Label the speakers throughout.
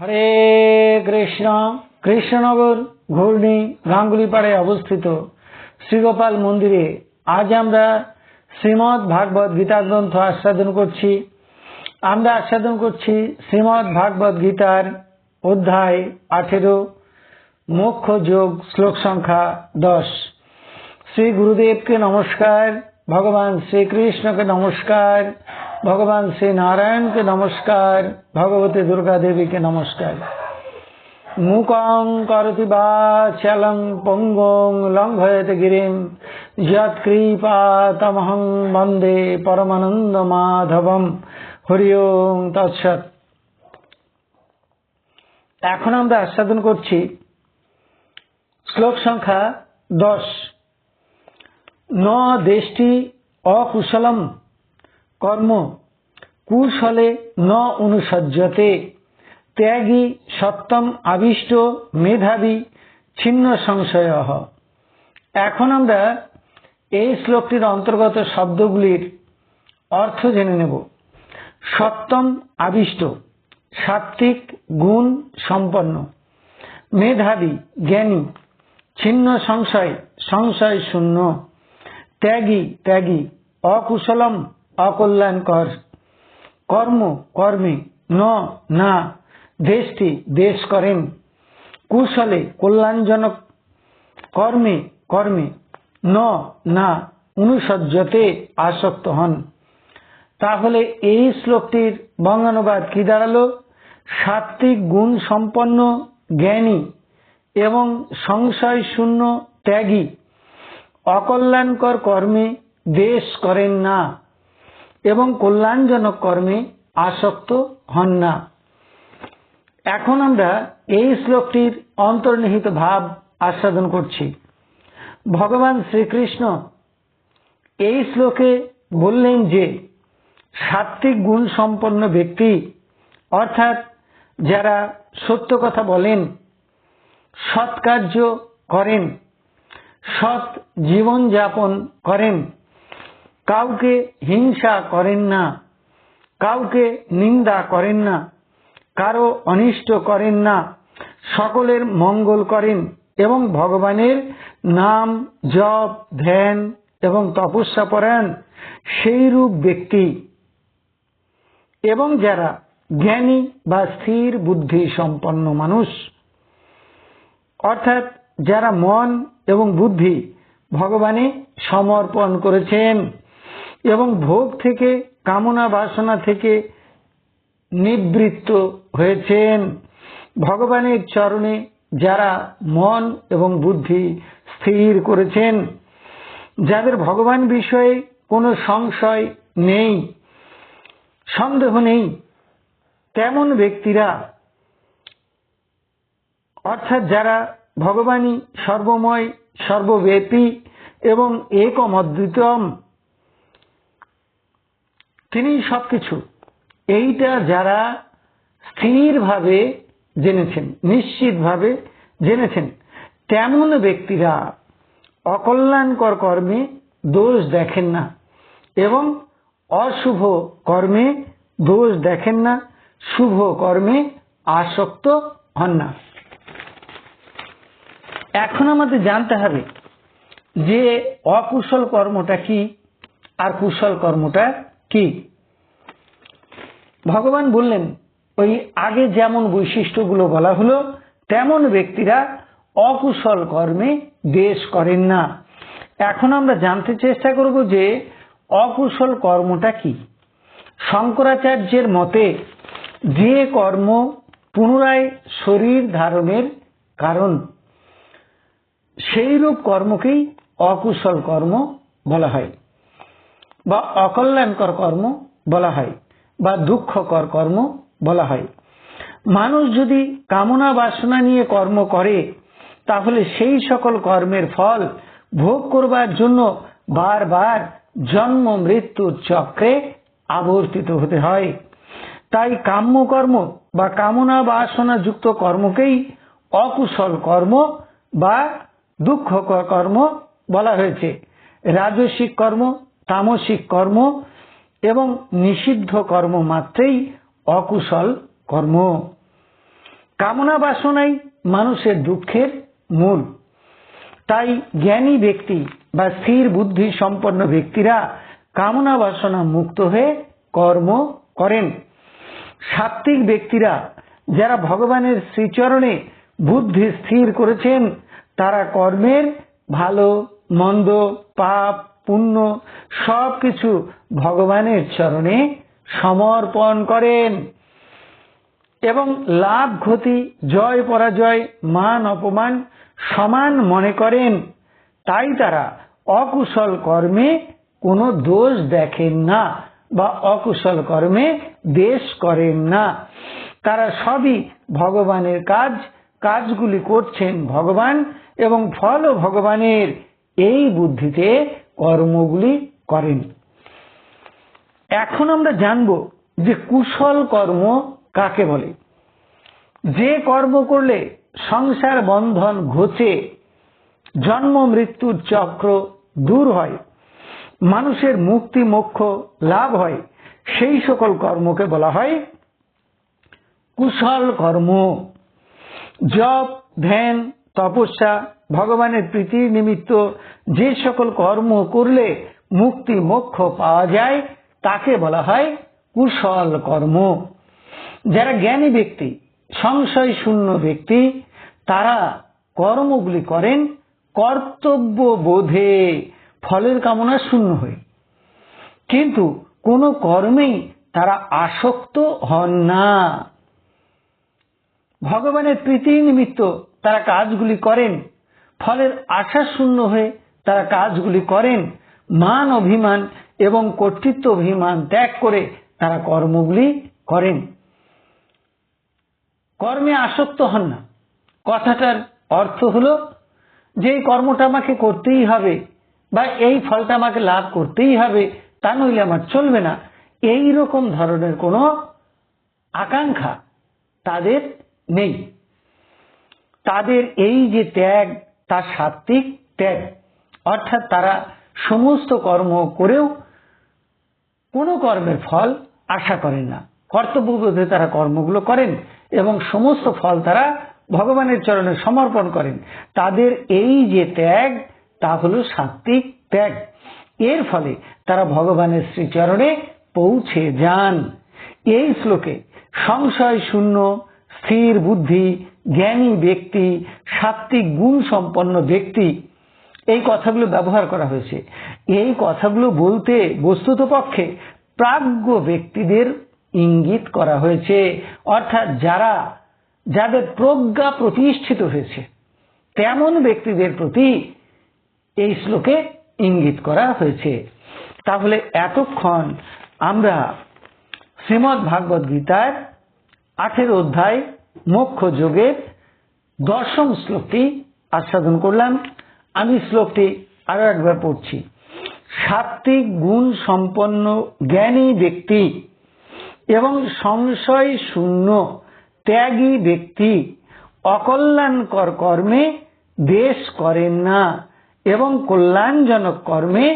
Speaker 1: হরে কৃষ্ণ। কৃষ্ণনগর ঘূর্ণি গাঙ্গুলিপাড়ে অবস্থিত শ্রীগোপাল মন্দিরে আজ আমরা শ্রীমৎ ভাগবত গীতা গ্রন্থ আস্বাদন করছি। আমরা আস্বাদন করছি শ্রীমৎ ভাগবত গীতার অধ্যায় আঠেরো, মোক্ষ যোগ, শ্লোক সংখ্যা দশ। শ্রী গুরুদেবকে নমস্কার, ভগবান শ্রীকৃষ্ণকে নমস্কার। ভগবান শ্রী নারায়ণকে নমস্কার, ভগবতী দুর্গা দেবীকে নমস্কার। মুকং করতি বাচালং পঙ্গং লঙ্ঘয়তে গিরিম যৎকৃপাতমহং বন্দে পরমানন্দ মাধবম। হরি ওম তৎসৎ। এখন আমরা আস্বাদন করছি শ্লোক সংখ্যা দশ। ন দেশটি অকুশলম কর্ম। কুশলে ন অনুসজ্জতে। ত্যাগী সপ্তম আবিষ্ট মেধাবী ছিন্ন সংশয়। এখন আমরা এই শ্লোকটির অন্তর্গত শব্দগুলির অর্থ জেনে নেব। সপ্তম আবিষ্ট সাত্বিক গুণ সম্পন্ন, মেধাবী, জ্ঞানী, ছিন্ন সংশয় সংশয় শূন্য, ত্যাগী ত্যাগী, অকুশলম অকল্যাণকর কর্ম, কর্মে ন, না, দেশটি দেশ করেন। কুশলে কল্যাণজনক। কর্মে কর্মে ন, না, অনুসজ্জতে আসক্ত হন। তাহলে এই শ্লোকটির বঙ্গানুবাদ কি দাঁড়াল? সাত্বিক গুণ সম্পন্ন, জ্ঞানী এবং সংশয় শূন্য, ত্যাগী। অকল্যাণকর কর্মে দেশ করেন না। এবং কল্যাণজনক কর্মে আসক্ত হন না। এখন আমরা এই শ্লোকটির অন্তর্নিহিত ভাব আস্বাদন করছি। ভগবান শ্রীকৃষ্ণ এই শ্লোকে বললেন যে সাত্বিক গুণ সম্পন্ন ব্যক্তি, অর্থাৎ যারা সত্য কথা বলেন, সৎ কার্য করেন, সৎ জীবন যাপন করেন কাউকে হিংসা করেন না, কাউকে নিন্দা করেন না, কারও অনিষ্ট করেন না, সকলের মঙ্গল করেন এবং ভগবানের নাম জপ, ধ্যান এবং তপস্যা পরায়ণ সেই রূপ ব্যক্তি। এবং যারা জ্ঞানী বা স্থির বুদ্ধি সম্পন্ন মানুষ, অর্থাৎ যারা মন এবং বুদ্ধি ভগবানে সমর্পণ করেছেন এবং ভোগ থেকে, কামনা বাসনা থেকে নিবৃত্ত হয়েছেন। ভগবানের চরণে যারা মন এবং বুদ্ধি স্থির করেছেন, যাদের ভগবান বিষয়ে কোনো সংশয় নেই, সন্দেহ নেই, তেমন ব্যক্তিরা, অর্থাৎ যারা ভগবানই সর্বময়, সর্বব্যাপী এবং একম অদ্বিতম তিনি সবকিছু। এইটা যারা স্থিরভাবে জেনেছেন, নিশ্চিতভাবে জেনেছেন, তেমন ব্যক্তিরা অকল্যাণকর কর্মে দোষ দেখেন না এবং অশুভ কর্মে দোষ দেখেন না, শুভ কর্মে আসক্ত হন না। এখন আমাদের জানতে হবে যে অকুশল কর্মটা কি আর কুশল কর্মটা কি? ভগবান বললেন, ওই আগে যেমন বৈশিষ্ট্যগুলো বলা হলো, তেমন ব্যক্তিরা অকুশল কর্মে দেশ করেন না। এখন আমরা জানতে চেষ্টা করব যে অকুশল কর্মটা কি? শঙ্করাচার্যের মতে, যে কর্ম পুনরায় শরীর ধারণের কারণ সেই রূপ কর্মকেই অকুশল কর্ম বলা হয়। বা অকল্যাণকর কর্ম বলা হয়, বা দুঃখকর কর্ম বলা হয়। মানুষ যদি কামনা বাসনা নিয়ে কর্ম করে, তাহলে সেই সকল কর্মের ফল ভোগ করবার জন্য বারবার জন্ম মৃত্যুর চক্রে আবর্তিত হতে হয়। তাই কাম্য কর্ম বা কামনা বাসনা যুক্ত কর্মকেই অকুশল কর্ম বা দুঃখকর কর্ম বলা হয়েছে। রাজসিক কর্ম তামসিক কর্ম এবং নিষিদ্ধ কর্ম মাত্রেই অকুশল কর্ম। কামনা বাসনাই মানুষের দুঃখের মূল। তাই জ্ঞানী ব্যক্তি বা স্থির বুদ্ধি সম্পন্ন ব্যক্তিরা কামনা বাসনা মুক্ত হয়ে কর্ম করেন। সাত্ত্বিক ব্যক্তিরা যারা ভগবানের শ্রীচরণে বুদ্ধি স্থির করেছেন, তারা কর্মের ভালো, মন্দ, পাপ পুণ্য সবকিছু ভগবানের চরণে সমর্পণ করেন। এবং লাভ, ক্ষতি, জয়, পরাজয়, মান, অপমান সমান মনে করেন। তাই তারা অকুশল কর্মে কোনো দোষ দেখেন না বা অকুশল কর্মে দেশ করেন না। তারা সবই ভগবানের কাজ, কাজগুলি করছেন ভগবান এবং ফলও ভগবানের। এই বুদ্ধিতে কর্মগুলি করেন। এখন আমরা জানব যে কুশল কর্ম কাকে বলে। যে কর্ম করলে সংসার বন্ধন ঘোচে, জন্ম মৃত্যুর চক্র দূর হয়, মানুষের মুক্তি মোক্ষ লাভ হয়, সেই সকল কর্মকে বলা হয় কুশল কর্ম। জপ, ধ্যান, তপস্যা ভগবানের প্রীতির নিমিত্ত যে সকল কর্ম করলে মুক্তি মোক্ষ পাওয়া যায়, তাকে বলা হয় কুশল কর্ম। যারা জ্ঞানী ব্যক্তি, সংশয় শূন্য ব্যক্তি, তারা কর্মগুলি করেন কর্তব্য বোধে, ফলের কামনা শূন্য হয়ে। কিন্তু কোন কর্মেই তারা আসক্ত হন না। ভগবানের প্রীতি নিমিত্ত তারা কাজগুলি করেন ফলের আশা শূন্য হয়ে তারা কাজগুলি করেন, মান অভিমান এবং কর্তৃত্ব অভিমান ত্যাগ করে তারা কর্মগুলি করেন। কর্মে আসক্ত হন না। কথাটার অর্থ হলো যে কর্মটা আমাকে করতেই হবে বা এই ফলটা আমাকে লাভ করতেই হবে, তা নইলে আমার চলবে না। এই রকম ধরনের কোনো আকাঙ্ক্ষা তাদের নেই। তাদের এই যে ত্যাগ তা সাত্বিক ত্যাগ। অর্থাৎ তারা সমস্ত কর্ম করেও কোনো কর্মের ফল আশা করেন না। কর্তব্যবোধে তারা কর্মগুলো করেন এবং সমস্ত ফল তারা ভগবানের চরণে সমর্পণ করেন। তাদের এই যে ত্যাগ, তা হল সাত্বিক ত্যাগ। এর ফলে তারা ভগবানের শ্রীচরণে পৌঁছে যান। এই শ্লোকে সংশয় শূন্য স্থির বুদ্ধি, জ্ঞানী ব্যক্তি সাত্বিক গুণ সম্পন্ন ব্যক্তি। এই কথাগুলো ব্যবহার করা হয়েছে। এই কথাগুলো বলতে বস্তুত পক্ষে প্রাজ্ঞ ব্যক্তিদের ইঙ্গিত করা হয়েছে। অর্থাৎ যারা, যাদের প্রজ্ঞা প্রতিষ্ঠিত হয়েছে, তেমন ব্যক্তিদের প্রতি এই শ্লোকে ইঙ্গিত করা হয়েছে। তাহলে এতক্ষণ আমরা শ্রীমৎ ভাগবত গীতার আঠের অধ্যায়, মোক্ষ যোগের দশম শ্লোকটি আস্বাদন করলাম। আমি শ্লোকটি আরও একবার পড়ছি। সাত্বিক গুণ সম্পন্ন জ্ঞানী ব্যক্তি এবং সংশয় শূন্য ত্যাগী ব্যক্তি অকল্যাণকর কর্মে দেশ করেন না এবং কল্যাণজনক কর্মে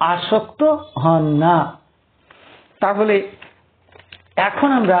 Speaker 1: আসক্ত হন না। তাহলে এখন আমরা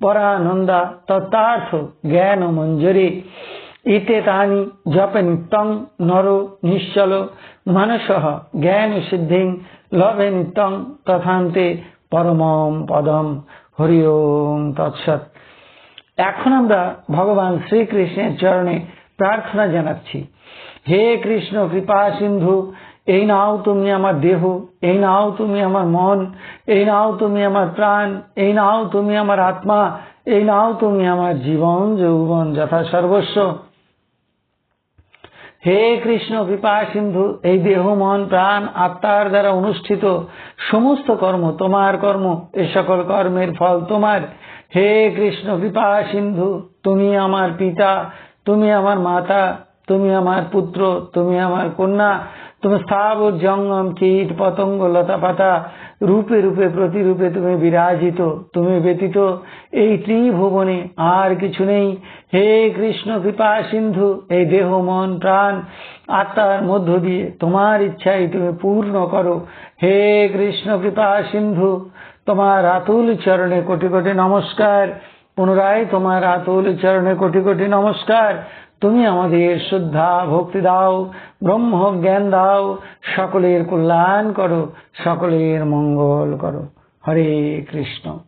Speaker 1: পরানন্দা তত্তার্থ জ্ঞান মঞ্জুরি। ইতে তানি জপে নিত্যং নর নিশ্চল। মানস জ্ঞান সিদ্ধিং লভে নিত্যং তথান্তে পরমম পদম। হরি ওম তৎসৎ। এখন আমরা ভগবান শ্রীকৃষ্ণের চরণে প্রার্থনা জানাচ্ছি। হে কৃষ্ণ কৃপা সিন্ধু এই নাও তুমি আমার দেহ, এই নাও তুমি আমার মন, এই নাও তুমি আমার প্রাণ, এই নাও তুমি আমার আত্মা, এই নাও তুমি আমার জীবন, যৌবন যথা সর্বস্ব। হে কৃষ্ণ কৃপা সিন্ধু, এই দেহ, মন, প্রাণ, আত্মার দ্বারা অনুষ্ঠিত সমস্ত কর্ম, তোমার কর্ম, এ সকল কর্মের ফল তোমার। হে কৃষ্ণ কৃপা সিন্ধু, তুমি আমার পিতা, তুমি আমার মাতা তুমি আমার পুত্র, তুমি আমার কন্যা, তুমি স্থাবর জঙ্গম কীট পতঙ্গ লতা পাতা, রূপে রূপে প্রতিরূপে তুমি বিরাজিত, তুমি ব্যতীত এই ত্রিভুবনে আর কিছু নেই। হে কৃষ্ণ কৃপা সিন্ধু, এই দেহ, মন, প্রাণ, আত্মার মধ্য দিয়ে তোমার ইচ্ছাই তুমি পূর্ণ করো। হে কৃষ্ণ কৃপা সিন্ধু, তোমার আতুল চরণে কোটি কোটি নমস্কার। পুনরায় তোমার আতুল চরণে কোটি কোটি নমস্কার। তুমি আমাদের শ্রদ্ধা, ভক্তি দাও, ব্রহ্ম জ্ঞান দাও, সকলের কল্যাণ করো, সকলের মঙ্গল করো। হরে কৃষ্ণ।